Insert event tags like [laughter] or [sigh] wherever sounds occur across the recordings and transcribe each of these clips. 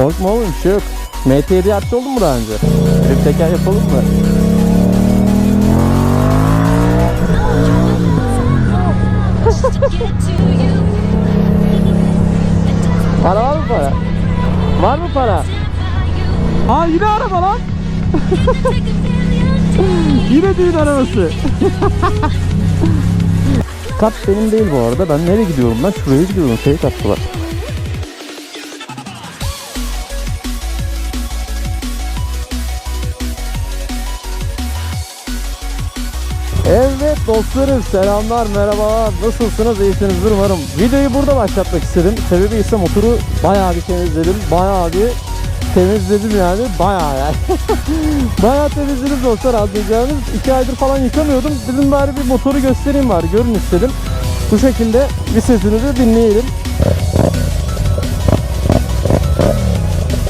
Korkma oğlum bir şey yok. MT7 yaptı oldun mu daha önce? Bir teker yapalım mı? [laughs] Para var mı para? Var mı para? Aa yine araba lan. [laughs] yine düğün arabası. Kat benim değil bu arada. Ben nereye gidiyorum lan? Şuraya gidiyorum. Fake attılar. Dostlarım selamlar merhabalar. Nasılsınız? İyisinizdir umarım. Videoyu burada başlatmak istedim. Sebebi ise motoru bayağı bir temizledim. Bayağı bir temizledim yani. Bayağı yani. [laughs] Bayağı temizledim dostlar. Anlayacağınız 2 aydır falan yıkamıyordum. Dedim bari bir motoru göstereyim bari. Görün istedim. Bu şekilde bir sesini de dinleyelim.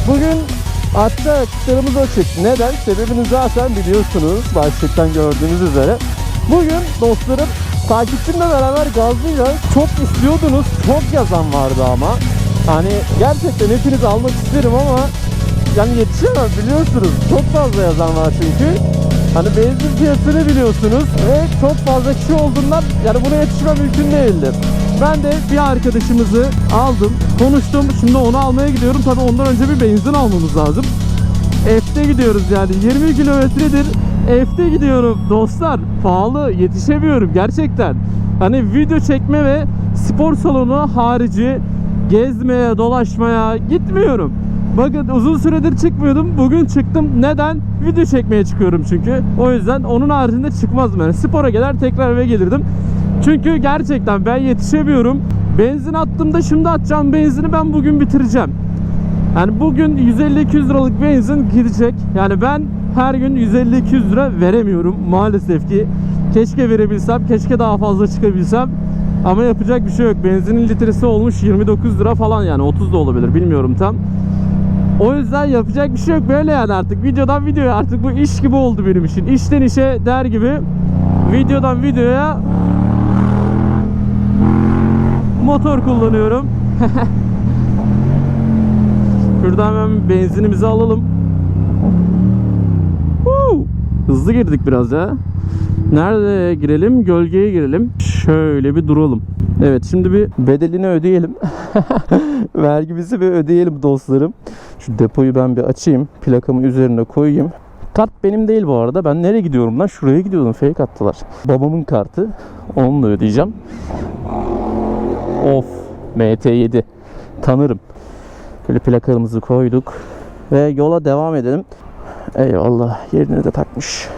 Bugün hatta açıklarımız açık. Neden? Sebebini zaten biliyorsunuz. Başlıktan gördüğünüz üzere. Bugün dostlarım takipçimle beraber gazlayacağız. Çok istiyordunuz. Çok yazan vardı ama. Hani gerçekten hepinizi almak isterim ama yani yetişemem biliyorsunuz. Çok fazla yazan var çünkü. Hani benzin fiyatını biliyorsunuz ve çok fazla kişi olduğundan yani buna yetişmem mümkün değildir. Ben de bir arkadaşımızı aldım, konuştum. Şimdi onu almaya gidiyorum. Tabii ondan önce bir benzin almamız lazım. F'te gidiyoruz yani 20 kilometredir F'te gidiyorum. Dostlar pahalı yetişemiyorum gerçekten. Hani video çekme ve spor salonu harici gezmeye dolaşmaya gitmiyorum. Bakın uzun süredir çıkmıyordum. Bugün çıktım. Neden? Video çekmeye çıkıyorum çünkü. O yüzden onun haricinde çıkmazdım. Yani spora gelir tekrar eve gelirdim. Çünkü gerçekten ben yetişemiyorum. Benzin attığımda şimdi atacağım benzini ben bugün bitireceğim yani bugün 150-200 liralık benzin gidecek. Yani ben her gün 150-200 lira veremiyorum maalesef ki. Keşke verebilsem, keşke daha fazla çıkabilsem. Ama yapacak bir şey yok. Benzinin litresi olmuş 29 lira falan yani 30 da olabilir bilmiyorum tam. O yüzden yapacak bir şey yok böyle yani artık. Videodan videoya artık bu iş gibi oldu benim için. İşten işe der gibi videodan videoya motor kullanıyorum. [laughs] Şuradan hemen benzinimizi alalım. Huu! Hızlı girdik biraz ya. Nerede girelim? Gölgeye girelim. Şöyle bir duralım. Evet şimdi bir bedelini ödeyelim. [laughs] Vergimizi bir ödeyelim dostlarım. Şu depoyu ben bir açayım. Plakamı üzerine koyayım. Kart benim değil bu arada. Ben nereye gidiyorum lan? Şuraya gidiyordum. Fake attılar. Babamın kartı. Onunla ödeyeceğim. Of. MT7. Tanırım. Böyle plakamızı koyduk. Ve yola devam edelim. Eyvallah. Yerini de takmış.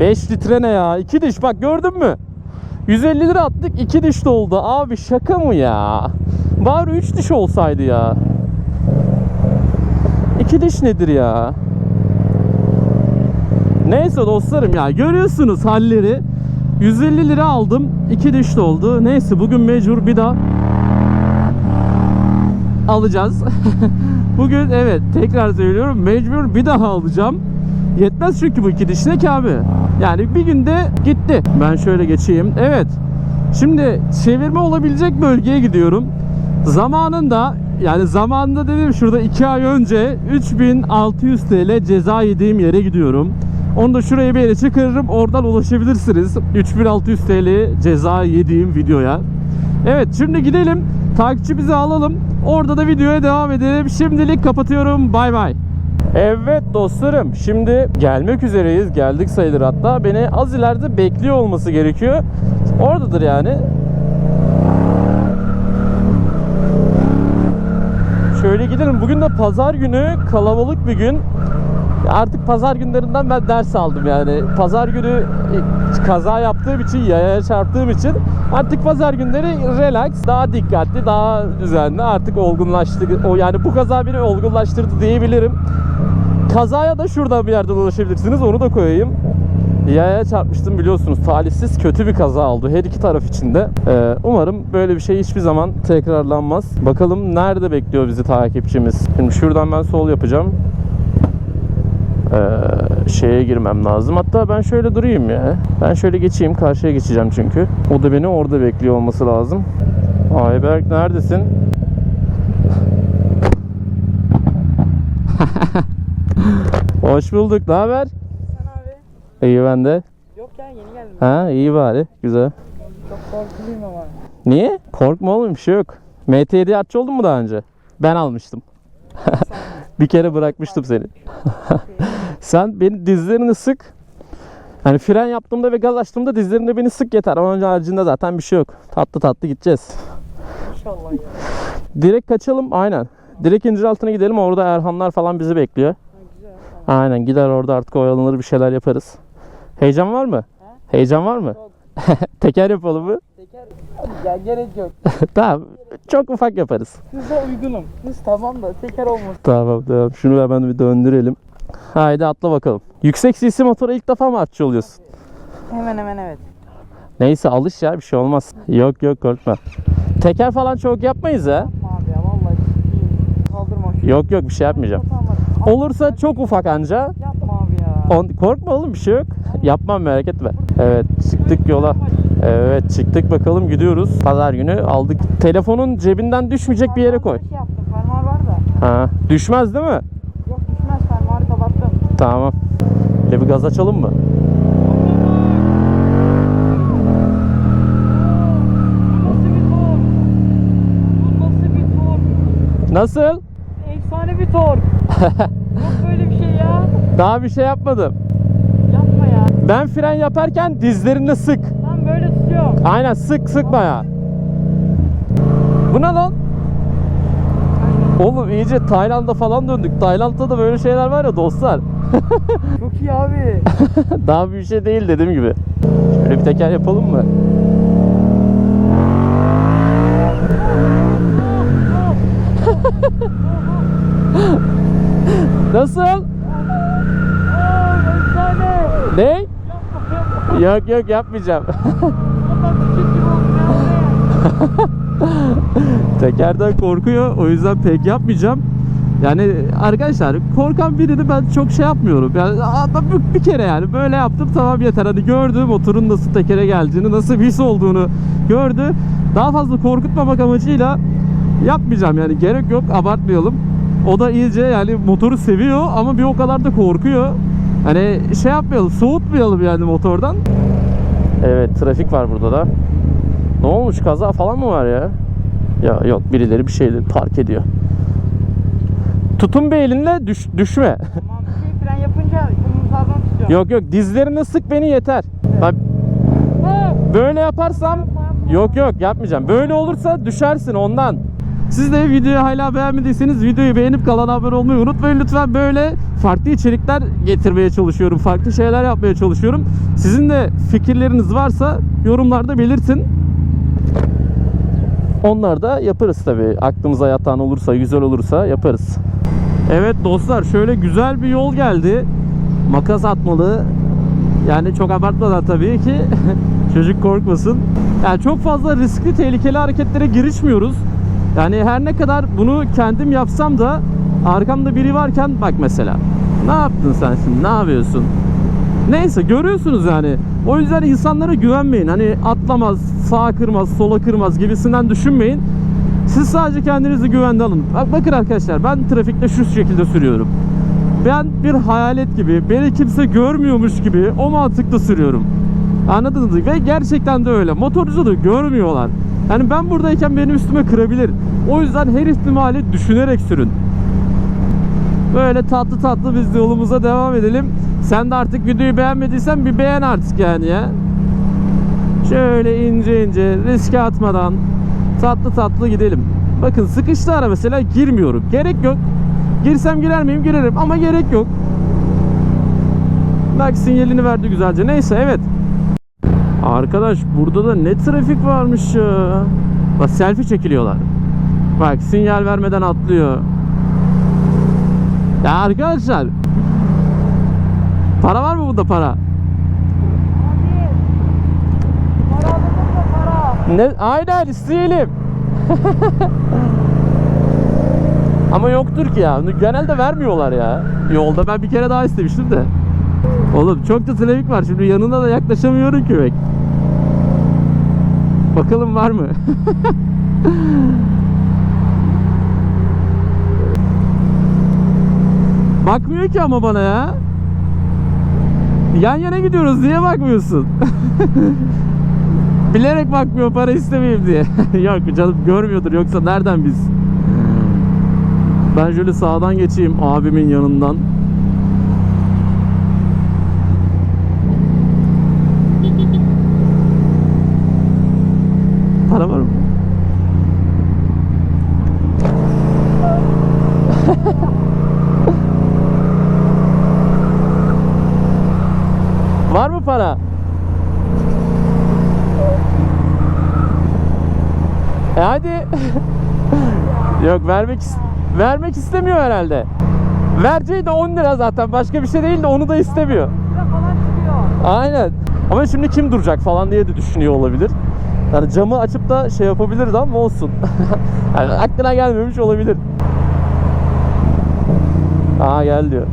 5 litre ne ya? 2 diş bak gördün mü? 150 lira attık 2 diş doldu. Abi şaka mı ya? Bari 3 diş olsaydı ya. 2 diş nedir ya? Neyse dostlarım ya görüyorsunuz halleri. 150 lira aldım. 2 diş doldu. Neyse bugün mecbur bir daha alacağız. [laughs] Bugün evet tekrar söylüyorum mecbur bir daha alacağım. Yetmez çünkü bu iki diş ne ki abi? Yani bir günde gitti. Ben şöyle geçeyim. Evet. Şimdi çevirme olabilecek bölgeye gidiyorum. Zamanında yani zamanında dedim şurada 2 ay önce 3600 TL ceza yediğim yere gidiyorum. Onu da şuraya bir yere çıkarırım. Oradan ulaşabilirsiniz. 3600 TL ceza yediğim videoya. Evet şimdi gidelim. Takipçimizi alalım. Orada da videoya devam edelim. Şimdilik kapatıyorum. Bay bay. Evet dostlarım şimdi gelmek üzereyiz. Geldik sayılır hatta. Beni az ileride bekliyor olması gerekiyor. Oradadır yani. Şöyle gidelim. Bugün de pazar günü kalabalık bir gün. Artık pazar günlerinden ben ders aldım yani. Pazar günü e, kaza yaptığım için, yaya çarptığım için artık pazar günleri relax, daha dikkatli, daha düzenli. Artık olgunlaştı. O yani bu kaza beni olgunlaştırdı diyebilirim. Kazaya da şuradan bir yerden ulaşabilirsiniz. Onu da koyayım. Yaya çarpmıştım biliyorsunuz. Talihsiz kötü bir kaza oldu her iki taraf içinde. Ee, umarım böyle bir şey hiçbir zaman tekrarlanmaz. Bakalım nerede bekliyor bizi takipçimiz. Şimdi şuradan ben sol yapacağım. Ee, şeye girmem lazım. Hatta ben şöyle durayım ya. Ben şöyle geçeyim. Karşıya geçeceğim çünkü. O da beni orada bekliyor olması lazım. Ayberk neredesin? [laughs] Hoş bulduk. Ne haber? Sen abi. İyi ben de. Yok ya yeni geldim. Ha iyi bari. Güzel. Çok korkuluyum ama. Niye? Korkma oğlum bir şey yok. MT7 atçı oldun mu daha önce? Ben almıştım. [laughs] bir kere bırakmıştım seni. [laughs] Sen beni dizlerini sık. Hani fren yaptığımda ve gaz açtığımda dizlerinde beni sık yeter. Ama önce haricinde zaten bir şey yok. Tatlı tatlı gideceğiz. İnşallah ya. Direkt kaçalım aynen. Direkt incir altına gidelim orada Erhanlar falan bizi bekliyor. Ha, güzel tamam. Aynen gider orada artık oyalanır bir şeyler yaparız. Heyecan var mı? Heyecan var mı? [laughs] Teker yapalım mı? Teker. Ya gerek yok. [laughs] tamam. Çok ufak yaparız. Hıza uygunum. Hız tamam da teker olmasın. Tamam tamam. Şunu hemen bir döndürelim. Haydi atla bakalım. Yüksek CC motora ilk defa mı artçı oluyorsun? Hemen hemen evet. Neyse alış ya bir şey olmaz. Yok yok korkma. Teker falan çok yapmayız ha. Yapma abi ya vallahi ciddiyim. Kaldırma. Yok yok bir şey yapmayacağım. Olursa çok ufak anca. Yapma abi ya. On, korkma oğlum bir şey yok. Yapmam merak etme. Evet çıktık yola. Evet çıktık bakalım gidiyoruz. Pazar günü aldık. Telefonun cebinden düşmeyecek bir yere koy. Şey yaptım. Fermuar var da. Ha, düşmez değil mi? Yok düşmez fermuarı kapattım. Tamam. Bir gaz açalım mı? Nasıl bir tork? Bu nasıl bir tork? Nasıl? Efsane bir tork. [laughs] Yok böyle bir şey ya. Daha bir şey yapmadım. Yapma ya. Ben fren yaparken dizlerini sık. Böyle tutuyorum. Aynen sık sık baya. Bu ne lan? Oğlum iyice Tayland'a falan döndük. Tayland'da da böyle şeyler var ya dostlar. [laughs] Çok iyi abi. Daha bir şey değil dediğim gibi. Şöyle bir teker yapalım mı? [laughs] Nasıl? Ne? Yok yok yapmayacağım. [laughs] Tekerden korkuyor. O yüzden pek yapmayacağım. Yani arkadaşlar korkan birini ben çok şey yapmıyorum. Yani bir- kere yani böyle yaptım tamam yeter. Hani gördü motorun nasıl tekere geldiğini, nasıl his olduğunu gördü. Daha fazla korkutmamak amacıyla yapmayacağım yani gerek yok abartmayalım. O da iyice yani motoru seviyor ama bir o kadar da korkuyor. Hani şey yapmayalım soğutmayalım yani motordan. Evet trafik var burada da. Ne olmuş kaza falan mı var ya? Ya yok birileri bir şeyleri park ediyor. Tutun bir elinle düş, düşme. Tamam bir şey fren yapınca omuzlardan tutuyorum. yok yok dizlerini sık beni yeter. Bak Ha! böyle yaparsam yok yok yapmayacağım. Böyle olursa düşersin ondan. Siz de videoyu hala beğenmediyseniz videoyu beğenip kanala abone olmayı unutmayın lütfen. Böyle farklı içerikler getirmeye çalışıyorum. Farklı şeyler yapmaya çalışıyorum. Sizin de fikirleriniz varsa yorumlarda belirtin. Onlar da yaparız tabi. Aklımıza yatan olursa, güzel olursa yaparız. Evet dostlar şöyle güzel bir yol geldi. Makas atmalı. Yani çok abartmadan tabii ki. [laughs] Çocuk korkmasın. Yani çok fazla riskli, tehlikeli hareketlere girişmiyoruz. Yani her ne kadar bunu kendim yapsam da arkamda biri varken bak mesela. Ne yaptın sen şimdi? Ne yapıyorsun? Neyse görüyorsunuz yani. O yüzden insanlara güvenmeyin. Hani atlamaz, sağa kırmaz, sola kırmaz gibisinden düşünmeyin. Siz sadece kendinizi güvende alın. Bak, bakın arkadaşlar ben trafikte şu şekilde sürüyorum. Ben bir hayalet gibi, beni kimse görmüyormuş gibi o mantıkla sürüyorum. Anladınız mı? Ve gerçekten de öyle. Motorcu da görmüyorlar. Yani ben buradayken benim üstüme kırabilir. O yüzden her ihtimali düşünerek sürün. Böyle tatlı tatlı biz de yolumuza devam edelim. Sen de artık videoyu beğenmediysen bir beğen artık yani ya. Şöyle ince ince riske atmadan tatlı tatlı gidelim. Bakın sıkıştı ara mesela girmiyorum. Gerek yok. Girsem girer miyim? Girerim ama gerek yok. Bak sinyalini verdi güzelce. Neyse evet. Arkadaş burada da ne trafik varmış ya. Bak selfie çekiliyorlar. Bak sinyal vermeden atlıyor. Ya arkadaşlar. Para var mı bunda para? Ne? Aynen isteyelim. [laughs] Ama yoktur ki ya. Genelde vermiyorlar ya. Yolda ben bir kere daha istemiştim de. Oğlum çok da trafik var. Şimdi yanına da yaklaşamıyorum ki pek. Bakalım var mı? [laughs] Bakmıyor ki ama bana ya. Yan yana gidiyoruz diye bakmıyorsun. [laughs] Bilerek bakmıyor para istemeyeyim diye. [laughs] Yok canım görmüyordur yoksa nereden biz? Ben şöyle sağdan geçeyim abimin yanından. Para var mı? Var mı para? E hadi. Yok vermek vermek istemiyor herhalde. Vereceği de 10 lira zaten. Başka bir şey değil de onu da istemiyor. Aynen. Ama şimdi kim duracak falan diye de düşünüyor olabilir. Yani camı açıp da şey yapabilirdi ama olsun. [laughs] yani aklına gelmemiş olabilir. Aa gel diyor.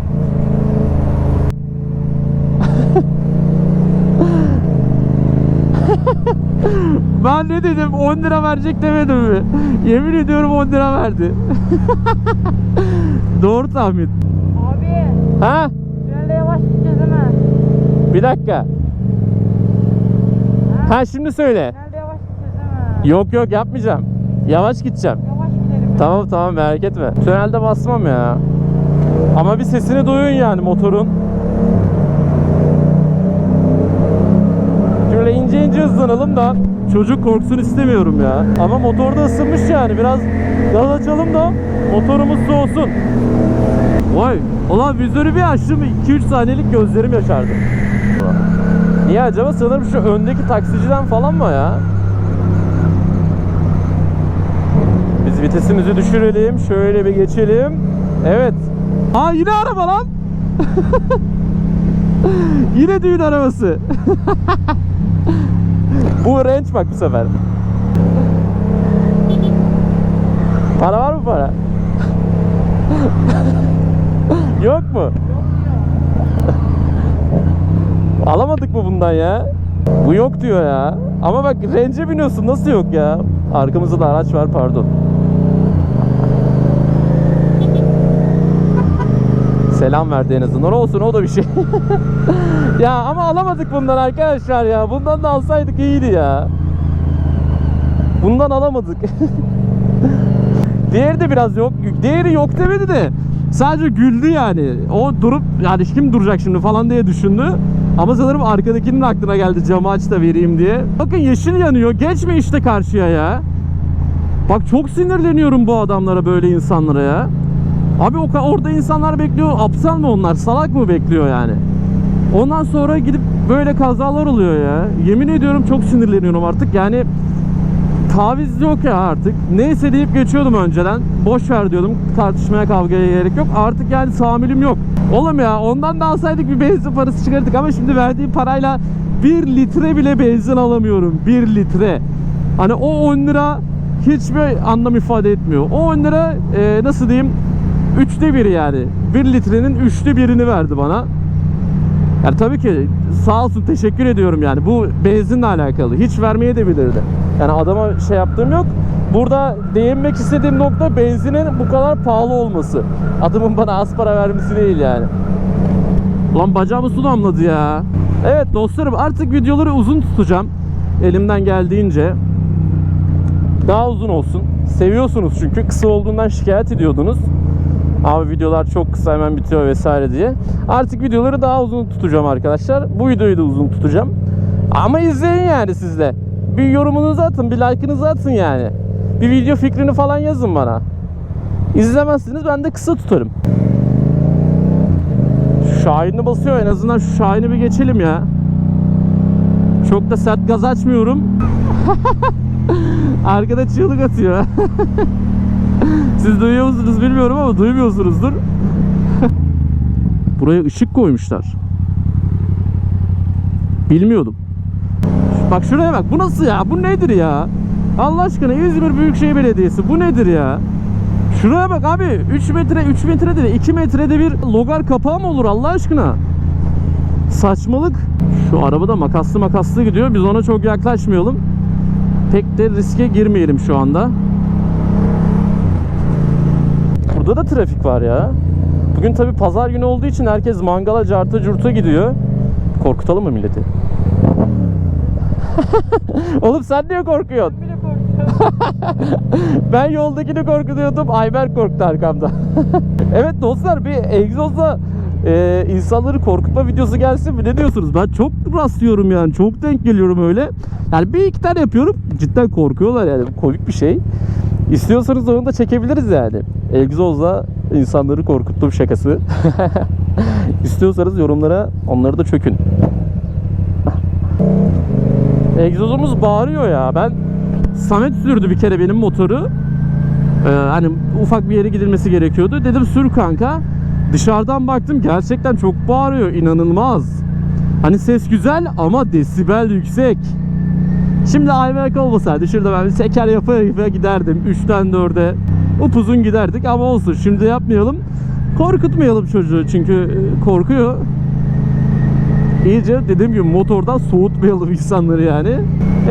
[laughs] ben ne dedim 10 lira verecek demedim mi? Yemin ediyorum 10 lira verdi. [laughs] Doğru tahmin. Abi Ha? tünelde yavaş gideceğiz değil mi? Bir dakika. Ha şimdi söyle. Tünelde yavaş gideceğiz değil mi? Yok yok yapmayacağım. Yavaş gideceğim. Yavaş gidelim. Tamam tamam merak etme. Tünelde basmam ya. Ama bir sesini duyun yani motorun. Şöyle ince ince hızlanalım da çocuk korksun istemiyorum ya. Ama motor da ısınmış yani. Biraz gaz açalım da motorumuz soğusun. Vay. Ulan vizörü bir açtım 2-3 saniyelik gözlerim yaşardı. Niye acaba? Sanırım şu öndeki taksiciden falan mı ya? Biz vitesimizi düşürelim. Şöyle bir geçelim. Evet. Aa yine araba lan. [laughs] yine düğün arabası. [laughs] bu range bak bu sefer. Para var mı para? Yok mu? Alamadık mı bundan ya? Bu yok diyor ya. Ama bak Range'e biniyorsun nasıl yok ya? Arkamızda da araç var pardon. Selam verdi en azından. Olsun o da bir şey. [laughs] ya ama alamadık bundan arkadaşlar ya. Bundan da alsaydık iyiydi ya. Bundan alamadık. [laughs] Diğeri de biraz yok. Diğeri yok demedi de sadece güldü yani. O durup yani kim duracak şimdi falan diye düşündü. Ama sanırım arkadakinin aklına geldi camı aç da vereyim diye. Bakın yeşil yanıyor. Geçme işte karşıya ya. Bak çok sinirleniyorum bu adamlara böyle insanlara ya. Abi o orada insanlar bekliyor. Aptal mı onlar? Salak mı bekliyor yani? Ondan sonra gidip böyle kazalar oluyor ya. Yemin ediyorum çok sinirleniyorum artık. Yani taviz yok ya artık. Neyse deyip geçiyordum önceden. Boş ver diyordum. Tartışmaya kavgaya gerek yok. Artık yani tahammülüm yok. Oğlum ya ondan da alsaydık bir benzin parası çıkardık ama şimdi verdiğim parayla 1 litre bile benzin alamıyorum. 1 litre. Hani o 10 lira hiçbir anlam ifade etmiyor. O 10 lira e, nasıl diyeyim? Üçte biri yani. 1 litrenin üçte birini verdi bana. Yani tabii ki sağ olsun teşekkür ediyorum yani. Bu benzinle alakalı. Hiç vermeye de bilirdi. Yani adama şey yaptığım yok. Burada değinmek istediğim nokta benzinin bu kadar pahalı olması. Adamın bana az para vermesi değil yani. Ulan bacağımı su damladı ya. Evet dostlarım artık videoları uzun tutacağım. Elimden geldiğince. Daha uzun olsun. Seviyorsunuz çünkü kısa olduğundan şikayet ediyordunuz. Abi videolar çok kısa hemen bitiyor vesaire diye. Artık videoları daha uzun tutacağım arkadaşlar. Bu videoyu da uzun tutacağım. Ama izleyin yani siz de. Bir yorumunuzu atın, bir like'ınızı atın yani. Bir video fikrini falan yazın bana. İzlemezsiniz ben de kısa tutarım. Şahin'i basıyor en azından şu Şahin'i bir geçelim ya. Çok da sert gaz açmıyorum. [laughs] Arkada çığlık atıyor. [laughs] [laughs] Siz duyuyor musunuz bilmiyorum ama duymuyorsunuzdur. [laughs] Buraya ışık koymuşlar. Bilmiyordum. Bak şuraya bak. Bu nasıl ya? Bu nedir ya? Allah aşkına İzmir Büyükşehir Belediyesi bu nedir ya? Şuraya bak abi. 3 metre 3 metre de 2 metrede bir logar kapağı mı olur Allah aşkına? Saçmalık. Şu araba da makaslı makaslı gidiyor. Biz ona çok yaklaşmayalım. Pek de riske girmeyelim şu anda. Burada da trafik var ya. Bugün tabi pazar günü olduğu için herkes mangala carta curta gidiyor. Korkutalım mı milleti? [laughs] Oğlum sen niye korkuyorsun? Bile korktum. [laughs] Ben yoldakini korkutuyordum. Ayber korktu arkamda. [laughs] evet dostlar bir egzozla e, insanları korkutma videosu gelsin mi? Ne diyorsunuz? Ben çok rastlıyorum yani. Çok denk geliyorum öyle. Yani bir iki tane yapıyorum. Cidden korkuyorlar yani. Komik bir şey. İstiyorsanız onu da çekebiliriz yani. Egzozla insanları korkuttum şakası. [laughs] İstiyorsanız yorumlara onları da çökün. Egzozumuz bağırıyor ya. Ben Samet sürdü bir kere benim motoru. Ee, hani ufak bir yere gidilmesi gerekiyordu. Dedim sür kanka. Dışarıdan baktım gerçekten çok bağırıyor. inanılmaz. Hani ses güzel ama desibel yüksek. Şimdi Ayberk olmasaydı şurada ben bir teker yapa yapa giderdim. 3'ten 4'e upuzun giderdik ama olsun şimdi yapmayalım. Korkutmayalım çocuğu çünkü e, korkuyor. İyice dediğim gibi motordan soğutmayalım insanları yani.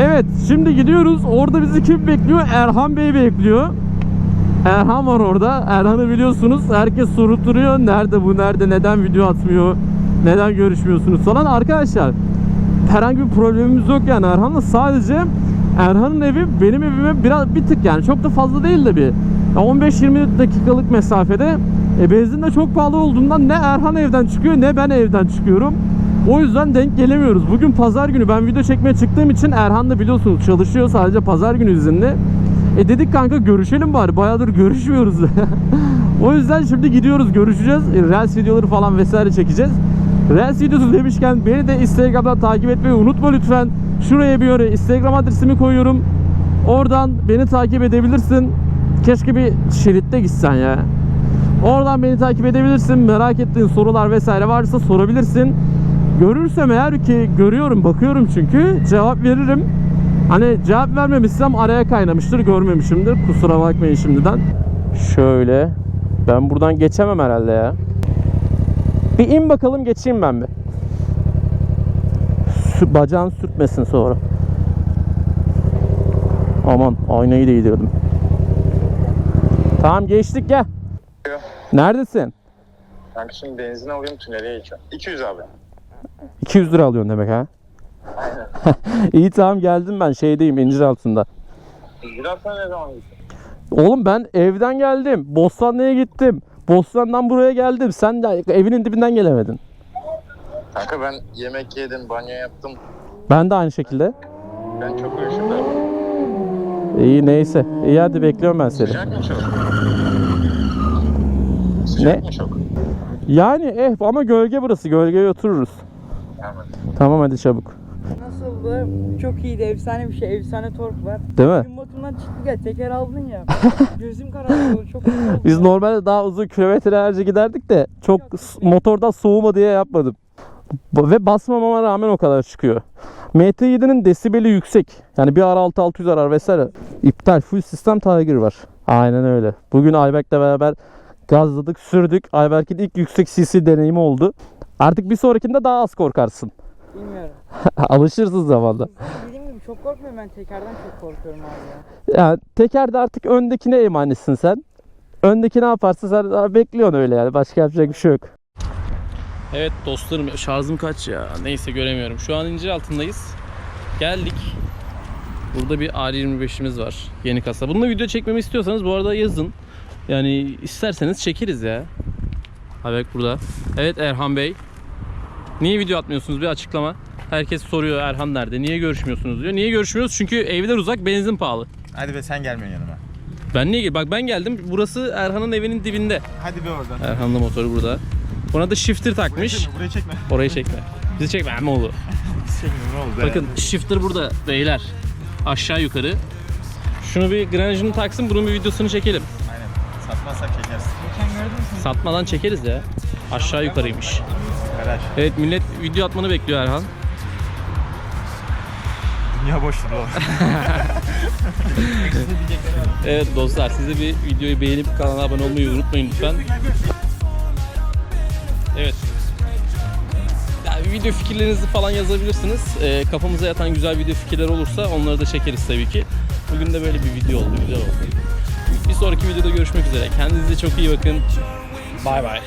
Evet şimdi gidiyoruz. Orada bizi kim bekliyor? Erhan Bey bekliyor. Erhan var orada. Erhan'ı biliyorsunuz. Herkes sorup duruyor. Nerede bu? Nerede? Neden video atmıyor? Neden görüşmüyorsunuz falan. Arkadaşlar herhangi bir problemimiz yok yani Erhan'la. Sadece Erhan'ın evi benim evime biraz bir tık yani çok da fazla değil de bir 15-20 dakikalık mesafede. E, benzin de çok pahalı olduğundan ne Erhan evden çıkıyor ne ben evden çıkıyorum. O yüzden denk gelemiyoruz. Bugün pazar günü ben video çekmeye çıktığım için Erhan da biliyorsunuz çalışıyor sadece pazar günü izinli. E dedik kanka görüşelim bari bayağıdır görüşmüyoruz. [laughs] o yüzden şimdi gidiyoruz görüşeceğiz. E, Reels videoları falan vesaire çekeceğiz. Reels videosu demişken beni de Instagram'dan takip etmeyi unutma lütfen. Şuraya bir yere Instagram adresimi koyuyorum. Oradan beni takip edebilirsin. Keşke bir şeritte gitsen ya. Oradan beni takip edebilirsin. Merak ettiğin sorular vesaire varsa sorabilirsin. Görürsem eğer ki görüyorum, bakıyorum çünkü cevap veririm. Hani cevap vermemişsem araya kaynamıştır, görmemişimdir. Kusura bakmayın şimdiden. Şöyle. Ben buradan geçemem herhalde ya. Bir in bakalım geçeyim ben bir. Sü- Bacağın sürtmesin sonra. Aman aynayı değdirdim. Tamam geçtik gel. Neredesin? Kanka şimdi benzin alayım tünele geçiyorum. 200 abi. 200 lira alıyorsun demek ha? [laughs] İyi tamam geldim ben şeydeyim incir altında. Biraz sonra ne zaman gittin? Oğlum ben evden geldim. Bostanlı'ya gittim. Bostan'dan buraya geldim. Sen de evinin dibinden gelemedin. Kanka ben yemek yedim, banyo yaptım. Ben de aynı şekilde. Ben çok üşüdüm. İyi neyse. İyi hadi bekliyorum ben seni. Sıcak mı çok? Sıcak Ne? mı çok? Yani eh ama gölge burası. Gölgeye otururuz. Hemen. Tamam hadi çabuk. Nasıldı? Çok iyiydi. Efsane bir şey. Efsane tork var. Değil mi? Gün batımdan çıktık ya. Teker aldın ya. [laughs] Gözüm karardı. oldu, Çok oldum. Biz normalde daha uzun kilometrelerce giderdik de çok s- motordan soğuma diye yapmadım. Ve basmamama rağmen o kadar çıkıyor. MT7'nin desibeli yüksek. Yani bir ara 6-600 arar vesaire. İptal. Full sistem Tiger var. Aynen öyle. Bugün Ayberk'le beraber gazladık, sürdük. Ayberk'in ilk yüksek CC deneyimi oldu. Artık bir sonrakinde daha az korkarsın. Bilmiyorum. [laughs] Alışırsın zamanla. Dediğim gibi çok korkmuyorum ben. Tekerden çok korkuyorum abi ya. Yani tekerde artık öndekine emanetsin sen. Öndeki ne yaparsa sen bekliyorsun öyle yani. Başka yapacak bir şey yok. Evet dostlarım şarjım kaç ya? Neyse göremiyorum. Şu an incir altındayız. Geldik. Burada bir R25'imiz var. Yeni kasa. Bununla video çekmemi istiyorsanız bu arada yazın. Yani isterseniz çekeriz ya. Habek burada. Evet Erhan Bey. Niye video atmıyorsunuz bir açıklama. Herkes soruyor Erhan nerede? Niye görüşmüyorsunuz diyor. Niye görüşmüyoruz? Çünkü evler uzak, benzin pahalı. Hadi be sen gelmiyorsun yanıma. Ben niye gel? Bak ben geldim. Burası Erhan'ın evinin dibinde. Hadi be oradan. Erhan'ın motoru burada. Ona da shifter Burayı takmış. çekme, burayı çekme. Orayı çekme. Bizi çekme ama oldu. [laughs] Çekme ne oldu? Bakın shifter burada beyler. Aşağı yukarı. Şunu bir granajını taksın bunun bir videosunu çekelim. Aynen. Satmazsak çekersin. Geçen gördün mü? Satmadan çekeriz ya. Aşağı yukarıymış. Garaj. Evet millet video atmanı bekliyor Erhan. Dünya boştur o. [laughs] Evet dostlar siz de bir videoyu beğenip kanala abone olmayı unutmayın lütfen. Evet. Ya, video fikirlerinizi falan yazabilirsiniz. Ee, kafamıza yatan güzel video fikirler olursa onları da çekeriz tabii ki. Bugün de böyle bir video oldu, güzel oldu. Bir sonraki videoda görüşmek üzere. Kendinize çok iyi bakın. Bay bay.